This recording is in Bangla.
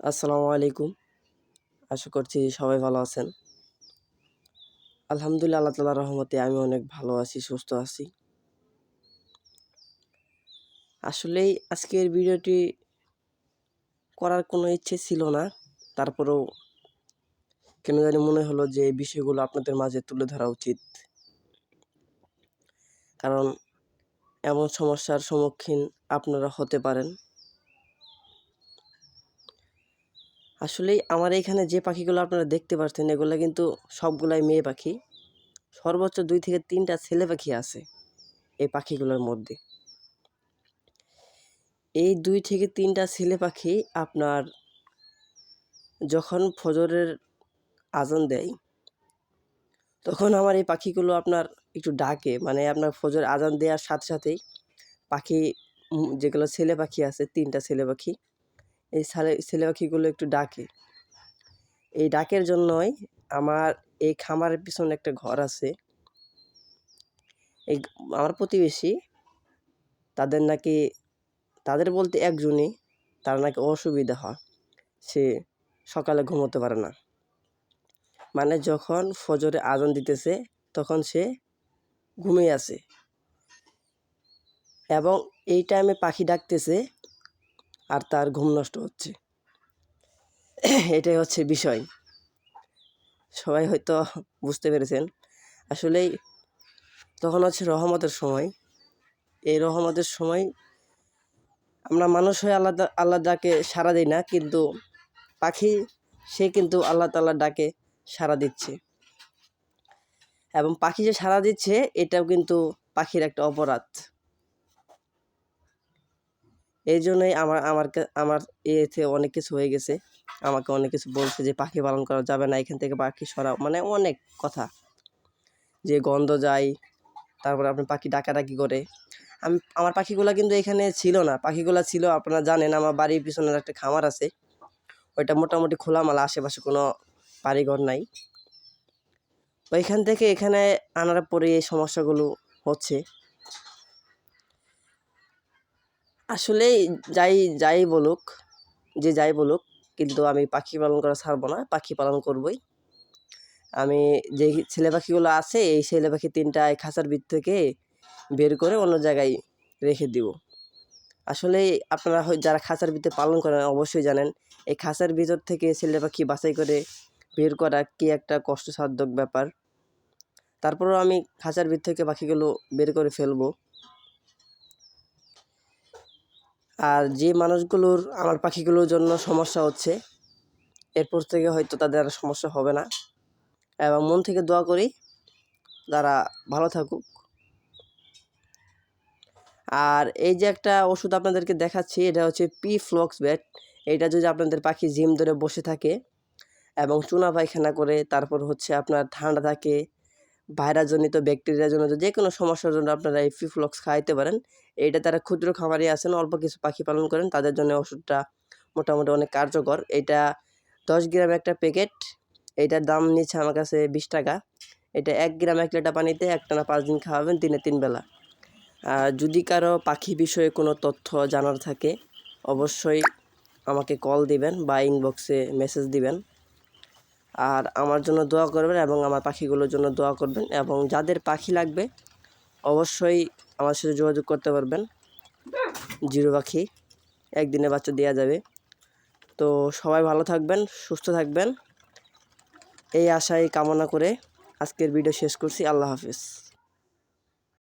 আসসালামু আলাইকুম। আশা করছি সবাই ভালো আছেন। আলহামদুলিল্লাহ, আল্লাহ তালার রহমতে আমি অনেক ভালো আছি, সুস্থ আছি। আসলেই আজকের ভিডিওটি করার কোনো ইচ্ছে ছিল না। তারপরেও কেন জানি মনে হলো যে এই বিষয়গুলো আপনাদের মাঝে তুলে ধরা উচিত। কারণ এমন সমস্যার সম্মুখীন আপনারা হতে পারেন। আসলেই আমার এখানে যে পাখিগুলো আপনারা দেখতে পাচ্ছেন এগুলো কিন্তু সবগুলাই মেয়ে পাখি। সর্বোচ্চ দুই থেকে তিনটা ছেলে পাখি আছে এই পাখিগুলোর মধ্যে। এই দুই থেকে তিনটা ছেলে পাখি আপনার যখন ফজরের আজান দেয়, তখন আমার এই পাখিগুলো আপনার একটু ডাকে। মানে আপনার ফজর আজান দেওয়ার সাথে সাথেই পাখি যেগুলো ছেলে পাখি আছে, তিনটা ছেলে পাখি এই ছেলে পাখিগুলো একটু ডাকে। এই ডাকের জন্যই আমার এই খামারের পিছনে একটা ঘর আছে। এই আমার প্রতিবেশী, তাদের নাকি, তাদের বলতে একজনই, তার নাকি অসুবিধা হয়। সে সকালে ঘুমোতে পারে না। মানে যখন ফজরে আজান দিতেছে, তখন সে ঘুমিয়ে আছে। এবং এই টাইমে পাখি ডাকতেছে আর তার ঘুম নষ্ট হচ্ছে। এটাই হচ্ছে বিষয়। সবাই হয়তো বুঝতে পেরেছেন। আসলেই তখন হচ্ছে রহমতের সময়। এই রহমতের সময় আমরা মানুষ হয়ে আল্লাহ আল্লাহ ডাকে সাড়া দিই না, কিন্তু পাখি, সে কিন্তু আল্লাহ তাল্লাহ ডাকে সাড়া দিচ্ছে। এবং পাখি যে সাড়া দিচ্ছে, এটাও কিন্তু পাখির একটা অপরাধ। এই জন্যই আমার আমার আমার এতে অনেক কিছু হয়ে গেছে। আমাকে অনেক কিছু বলছে যে, পাখি পালন করা যাবে না, এখান থেকে পাখি সরাও। মানে অনেক কথা। যে গন্ধ যায়, তারপরে আপনি পাখি ডাকাডাকি করে। আমি, আমার পাখিগুলো কিন্তু এখানে ছিল না। পাখিগুলো ছিল, আপনারা জানেন, আমার বাড়ির পিছনের একটা খামার আছে। ওইটা মোটামুটি খোলামালা, আশেপাশে কোনো বাড়িঘর নাই। ওইখান থেকে এখানে আনার পরে এই সমস্যাগুলো হচ্ছে। আসলে যাই যাই বলুক, যে যাই বলুক, কিন্তু আমি পাখি পালন করা ছাড়বো না, পাখি পালন করবই। আমি যে ছেলে পাখিগুলো আছে, এই ছেলে পাখি তিনটা এই খাঁচার ভিত থেকে বের করে অন্য জায়গায় রেখে দিব। আসলে আপনারা যারা খাঁচার ভিতরে পালন করেন, অবশ্যই জানেন, এই খাঁচার ভিতর থেকে ছেলে পাখি বাছাই করে বের করা কি একটা কষ্টসাধ্যক ব্যাপার। তারপরেও আমি খাঁচার ভিতর থেকে পাখিগুলো বের করে ফেলব। আর যে মানুষগুলোর, আমার পাখিগুলোর জন্য সমস্যা হচ্ছে, এরপর থেকে হয়তো তাদের আর সমস্যা হবে না। এবং মন থেকে দোয়া করি তারা ভালো থাকুক। আর এই যে একটা ওষুধ আপনাদেরকে দেখাচ্ছি, এটা হচ্ছে পি ফ্লক্স ব্যাট এটা যদি আপনাদের পাখি জিম ধরে বসে থাকে এবং চুনা পায়খানা করে, তারপর হচ্ছে আপনার ঠান্ডা থাকে ভাইরাসজনিত ব্যাকটেরিয়াজনিত যে কোনো সমস্যার জন্য আপনারা এই ফ্লক্স খাইতে পারেন। এইটা তারা ক্ষুদ্র খামারি আছেন, অল্প কিছু পাখি পালন করেন, তাদের জন্য ওষুধটা মোটামুটি অনেক কার্যকর। এটা দশ গ্রাম একটা প্যাকেট এইটার দাম নিচ্ছে আমার কাছে বিশ টাকা। এটা এক গ্রাম এক লিটার পানিতে একটানা পাঁচ দিন খাওয়াবেন, দিনে তিন বেলা। আর যদি কারও পাখি বিষয়ে কোনো তথ্য জানার থাকে, অবশ্যই আমাকে কল দিবেন বা ইনবক্সে মেসেজ দিবেন। আর আমার জন্য দোয়া করবেন এবং আমার পাখিগুলোর জন্য দোয়া করবেন এবং যাদের পাখি লাগবে অবশ্যই আমার সাথে যোগাযোগ করতে পারবেন। জিরো পাখি, একদিনে বাচ্চা দেওয়া যাবে। তো সবাই ভালো থাকবেন, সুস্থ থাকবেন। এই আশাই কামনা করে আজকের ভিডিও শেষ করছি। আল্লাহ হাফিজ।